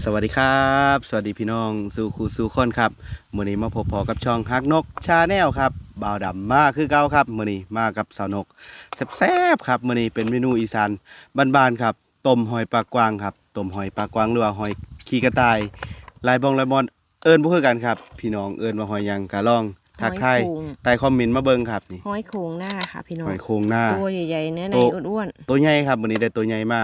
สวัสดีครับ สวัสดีพี่น้องสู่ครูสู่คนครับมื้อนี้มาพบพอกับช่องฮักนกชาแนลครับบ่าวดำมาคือเก่าครับมื้อนี้มากับสาวนกแซ่บๆครับมื้อนี้เป็นเมนูอีสานบ้านๆครับต้มหอยปลากวางครับต้มหอยปลากวางหรือว่าหอยขี้กระต่าย ลายบองลายบอนเอิ้นบ่คือกันครับ พี่น้องเอิ้นว่าหอยหยังกะลองทักทายหอยโข่งใต้คอมเมนต์มาเบิ่งครับนี่ห้อยโครงหน้าค่ะพี่น้องหอยโครงหน้าตัวใหญ่ๆเนื้อในโตอ้วนตัวใหญ่ครับมื้อนี้ได้ตัวใหญ่มา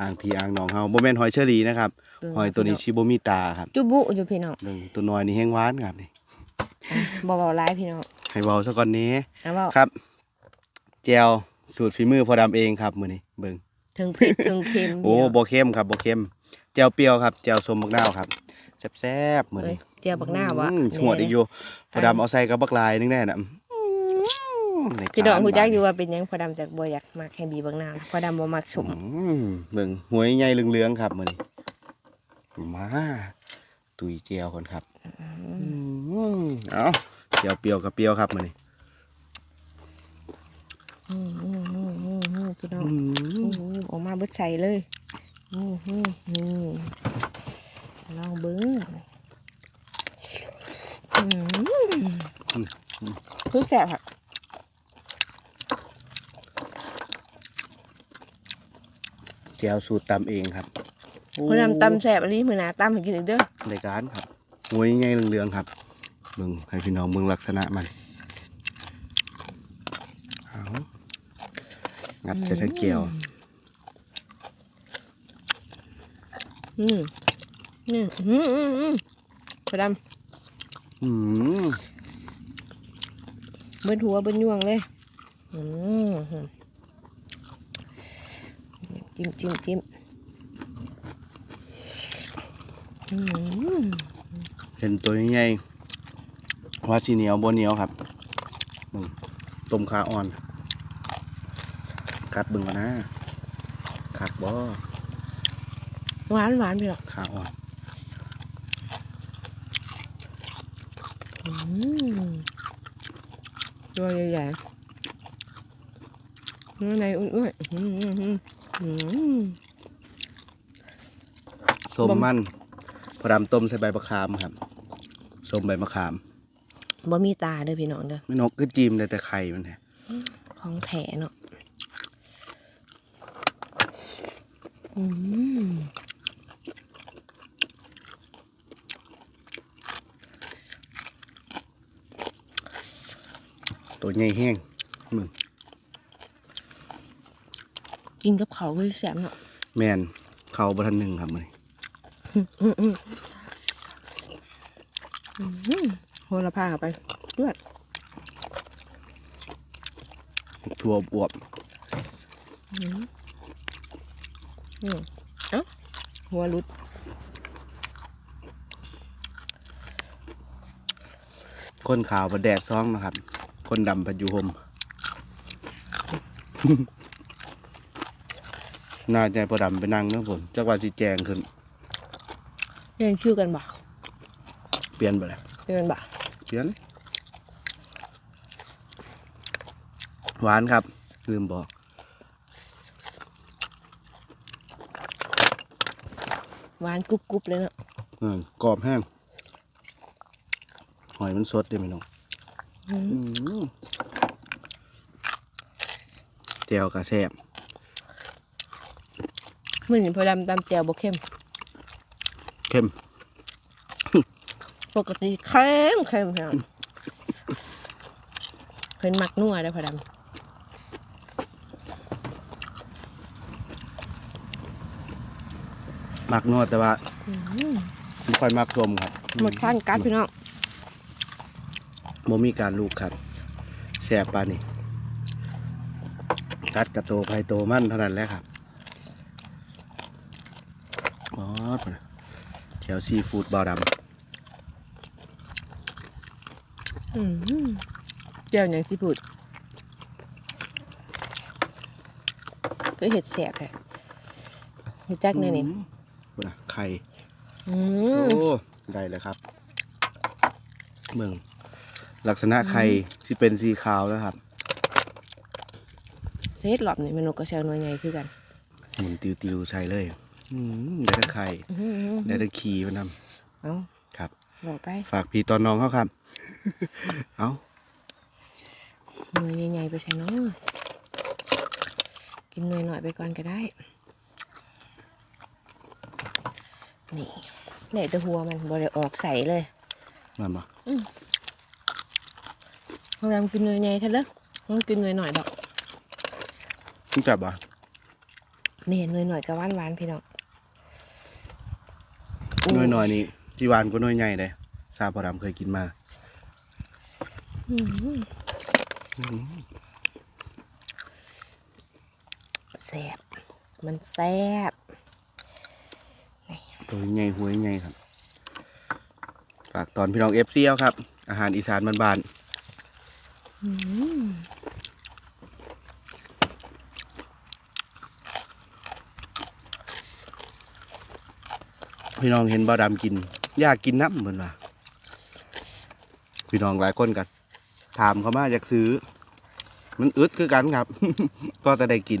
อ่างพี่อ่างน้องเฮาบ่แม่นหอยเชอรี่นะครับๆเบิ่งหอยตัวนี้พี่ชิบ่มีตาครับจุบุอยู่พี่น้องเบิ่งตัวน้อยนี่แห้งหวานครับนี่อะบ่เบาร้ายพี่น้องให้เบาซะก่อนนี้เอาเบาครับแจวสูตรฝีมือพอดำเองครับมื้อนี้เบิ่งถึงเผ็ดถึงเค็มโอ้พี่น้งบ่เค็มครับบ่เค็มแจวเปรี้ยวครับแจวส้มบักนาวครับแซ่บๆมื้อเอ้ยนี้เจียวบักหน้าวะอืมชวดอีกอยู่พอดำเอาใส่กับบักลายนึงแน่น่ะใน พี่น้องการฮู้จักอยู่ว่าเป็นหยังพอดำจากบ่อยากมักให้บีบักหน้าวพอดำบ่มักสมอืมเบิ่งหวยใหญ่เหลืองๆครับมื้อนี้มาตุยแจวก่อนครับอืมเอาแจวเปรี้ยวกับเปรี้ยวครับมื้อนี้อืมอืมอืมอืมอืมพี่น้องอือืมมอืมออกมาเบิดใส่เลยอืมอืมอืมลองเบิ้งอืมคือแซ่บค่ะ แจวสูตรตำเองครับพอดำตำแซ่บอันนี้มือหนาตำให้กินอีกเด้อในการครับหวยใหญ่เหลืองๆครับเบิ่งให้พี่น้องเบิ่งลักษณะมันเอางัดใส่ทั้งเกลียวอืมนี่อืมอืมอืมพอดอืมำเบิ้นหัวเบิ้นยวงเลย อืม จิ้มจิ้มจิ้มอืมเห็นตัวใหญ่ๆว่าสีเหนียวบนเหนียวครับเบิ่งต้มขาอ่อน กัดเบิ่งก่อนนะคักบ่หวานหวานพี่หรอกขาอ่อนอืมตัวใหญ่ๆเนื้อในอ้วนๆอืมอืมอืมอืม ส้มบ่มมันพอดำต้มใส่ใบมะขามครับส้มใบมะขามบ่มีตาเด้อพี่น้องเด้อไม่นกก็จีมเลยแต่ไข่มันแท้ของแถเนาะอืมตัวใหญ่แห้งมึง กินกับเขาวคือแซ่บเนาะแมนเขาบทันหนึ่งครับมันอืมอืมอืมโหระพาเข้าไปด้วยถั่วบวบอืมอืมเอ้าหัวหลุดคนขาวประแดกซ้องนะครับ คนดำพัดอยูหม น่าใจพอดำไปนั่งเนาะผมจักว่าสิแจงขึ้นเรียนชื่อกันบ่เปลี่ยนไปเลยเรียนบ่เปลี่ยน หวานครับ ลืมบอกหวานกรุบกรุบเลยเนาะเออกรอบแห้ง หอยมันสดเด้ไหมน้องอืมอืมแจวกระแซบเห มือนพอดำตำแจ่วบ่เข้ม เข้ม ปกติเข้มเข้มพี่น้องเพิ่นมักนัวได้อพอดมักนวดแต่ว่าำอืมไม่ค่อยมักรมครับหมดขั้นกัดพี่น้องโมมีการลูกครับแสบปานนี่กัดกระโตไพโตมันเท่านั้นแหละครับ อ๋อแถวซีฟู้ดบาวดอืมเจียวอย่างที่พูดก็เห็ดแสบแท้รู้จักำแน่นี่อืมพูดนะไข่อืโอ้มได้เลยครับ เมือง ลักษณะไข่ที่เป็นสีขาวนะครับเซตหลอบนี่มันนกกระเชลน้อยใหญ่คือกันหมุนติวๆใส่เลย อืมได้แต่ไข่อื้อหือได้แต่ขี่มานเอาำครับบอกไปฝากพี่ตอนน้องเขาครับ เอาหน่วยใหญ่ๆไปใส่เน้องกินหน่วยหน่อยไปก่อนก็ได้ นี่เนี่ยแตัวหัวมันบริออกใส่เลยมาบ่พยายามกินหน่วยใหญ่เถอะเด้อต้องกินหน่วยหน่อยดอกรู้จักบ่นี่หน่วยหน่อยจะหวานหวานๆพี่น้อง หน่วยน้อยนี่ที่หวานก็หน่วยใหญ่เลยซาพอดำเคยกินมาอืมอืมแซ่บมันแซ่บตัวใหญ่หัวใหญ่ครับฝากตอนพี่น้องเอฟซีเอาครับ อาหารอีสานบ้านอืมๆ พี่น้องเห็นบ่าวดำกินอยากกินน้ำเหมือนว่าพี่น้องหลายคนกันถามเขามาอยากซื้อ มันอึดคือกันครับ ก็จะได้กิน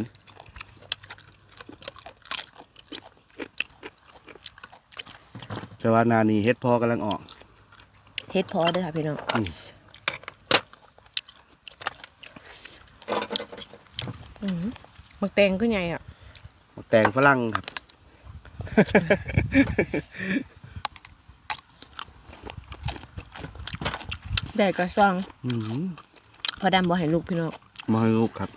แต่ว่านานี้เฮ็ดพอกำลังออกเฮ็ดพอเด้อค่ะพี่น้องอืมอืมมักแตงก็ใหญ่อะแตงฝรั่งครับ ได้ก็ซอง อืมพอดำบ่ให้ลูกพี่น้องมาให้ลูกครับ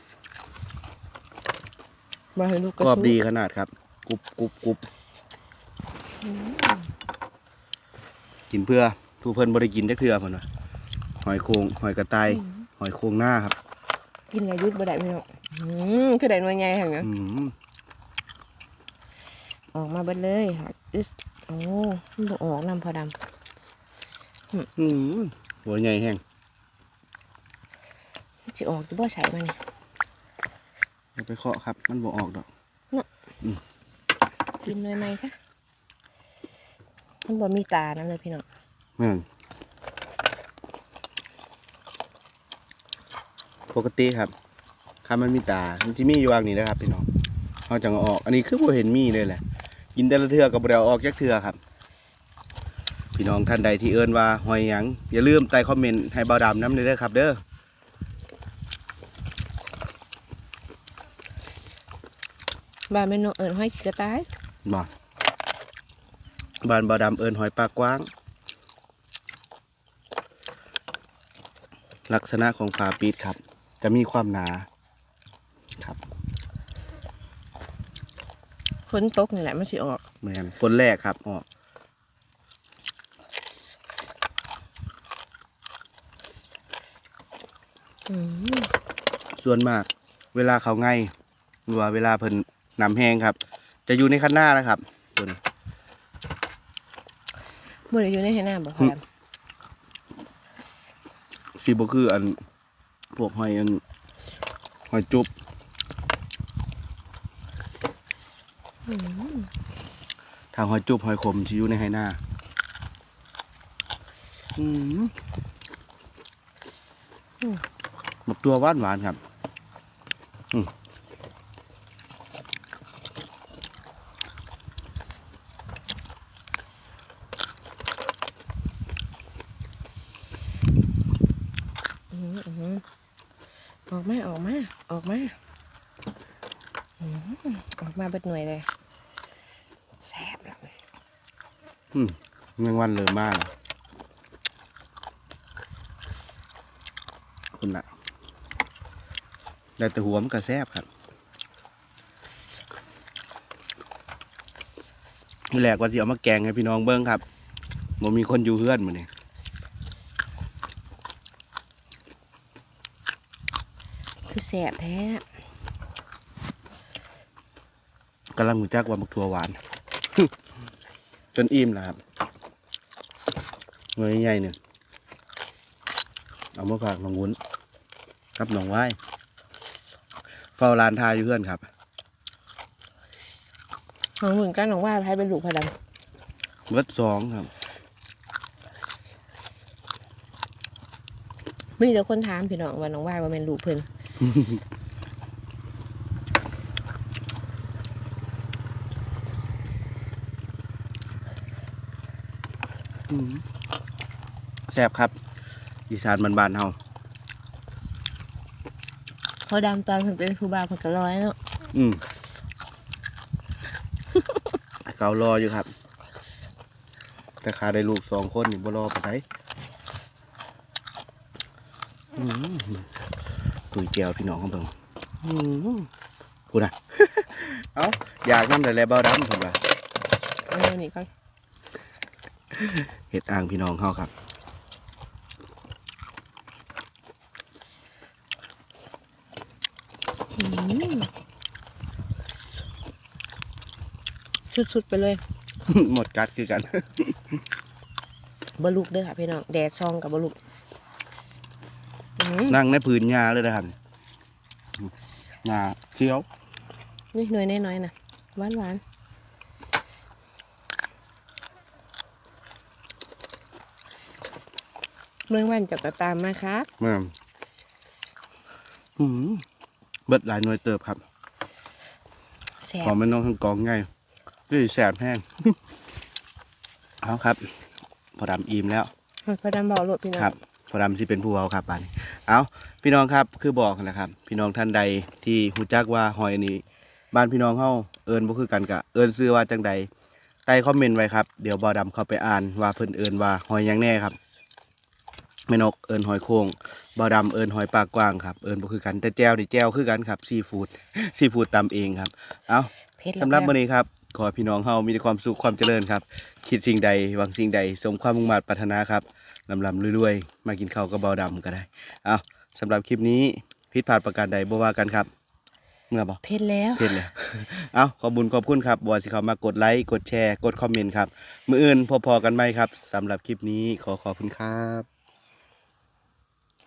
บ่ให้ลูกกรอบสู้ดีขนาดครับกรุบกรุบกรุบกินเพื่อทูเพิ่นบริกินได้เทื่อเพิ่นว่าหอยโครงหอยกระต่ายหอยโครงหน้าครับ กินอะไรยุดบ่ได้พี่น้องอืมคือได้หน่วยใหญ่หั่นนะอืม ออกมาเบิดเลยค่ะอึ๊สโอ้มันบ่ออกนำพอดำอืมหัวใหญ่แห้งมันสิออกอยู่บ่ใส่มานี่ เอาไปเคาะครับ มันบ่ออกดอก กินหน่วยใหม่ซะมันบ่มีตานํเลยพี่น้องแม่นปกติครับถ้ามันมีตา มันจะมีอยู่วางนี้นะครับพี่น้องเขาจังเอาออก อันนี้คือบ่เห็นมีเลยแหละ กินแต่ละเทื่อก็บ่ได้เอาออกจักเทื่อครับ พี่น้องท่านใดที่เอิ้นว่าหอยหยังอย่าลืมใต้คอมเมนต์ให้เบาดำน้ำเลยเด้อครับ เด้อบ้านแม่นกเอิ้นห้อยกระต่ายบ่บ้านเบาดำเอิ้นหอยปากกว้าง ลักษณะของฝาปิดครับ จะมีความหนาครับ ฝนตกนี่แหละมันสิออกเหมือนฝนแรกครับออกอืมส่วนมาก เวลาเขาไงหรือว่าเวลาเพิ่นนำแห้งครับ จะอยู่ในคันหน้านะครับตัวนี้ บ่ได้อยู่ในให้น้ำบ่พอดำสีบ่คืออันพวกหอยอันหอยจุบ อืม ทางหอยจุบหอยขมจะอยู่ในไหหน้าหมกตัวหวานหวานครับอืมอืมอืมออกมา ออกมา ออกมาอืมออกมาเบิดหน่วยเลยแซ่บแล้ว อืมแมงวันเริ่มมากคุณละได้แต่หัวมันก็แซบครับนี่แหลกว่าสิเอามาแกงให้พี่น้องเบิ้งครับบ่มีคนอยู่เฮือนมื้อนี้คือแซ่บแท้กำลังหูจักว่ามักถั่วหวาน จนอิ่มแล้วครับเงยใหญ่ๆหนึ่งเอามาฝากน้องวุ้นครับน้องไว้เฝ้าร้านทาอยู่เพื่อนครับของเหมือนกันของว่าให้เป็นลูกพอดเวิร์ดสองครับำมีแต่คนถามพี่น้องว่าน้องว่าว่าเป็นลูกเพิ่น แซ่บครับ อีสานบ้านๆเฮาพอดำตอนเพิ่นเป็นครูบาเพิ่นก็ร้อยเนาะอืมเการรออยู่ครับ แต่ขาได้ลูกสองคนนี่บ่รอไปไหนอืมตุยเจียวพี่น้องของเบิ่งอืมพูดนะเอ้าอยากนั่นแต่แหละเบาดำผมว่าเอาอันนี้ก่อน เห็ดอ่างพี่น้องเฮาครับอืมสุดๆไปเลย หมดกัดคือกันบลุกเด้อค่ะพี่น้องแดดซองกับบลุกอืมนั่งในผืนหญ้าเลยนะครับหญ้าเขียวนี่หน่วยน้อยๆนะหวานหวาน เมื่อวันจะกระตามมาครับแม่นอืมเบิดหลายหน่วยเติบครับแซ่ขอบมันน้องทั้งกองไงด้วยแสบแห้ง เอาครับ พอดำอิ่มแล้ว พอดำบอกรถพี่น้อง ครับพอดำที่เป็นผู้เอาครับบานเอาพี่น้องครับคือบอกนะครับ พี่น้องท่านใดที่หูจักว่าหอยนี้ บ้านพี่น้องเฮาเอิญบ่คือกันกะเอิญซื้อว่าจังใดใต้คอมเมนต์ไว้ครับ เดี๋ยวบอดำเข้าไปอ่านว่าเพิ่นเอิญว่าหอยหยังแน่ครับ แม่นกเอิญหอยโค้งบอดำเอิญหอยปากกว้างครับเอิญบ่คือกันแต่แจวนี่แจวคือกันครับซีฟู้ดซีฟู้ดตำเองครับ เอาเพชรสำหรับวันนี้ครับขอให้พี่น้องเฮามีแต่ความสุขความเจริญครับ คิดสิ่งใดหวังสิ่งใด สมความมุ่งมั่นปรารถนาครับลำลำรวยๆ มากินข้าวกับเบาดำก็ได้เอาสำหรับคลิปนี้ผิดพลาดประการใดบ่ว่ากันครับเมื่อบ่เพชรแล้วเพจเลยเอาขอบุญขอบคุณครับบัวสิเขามากดไลค์กดแชร์ กดคอมเมนต์ครับมืออื่นพอๆกันไหมครับสำหรับคลิปนี้ขอขอบคุณครับ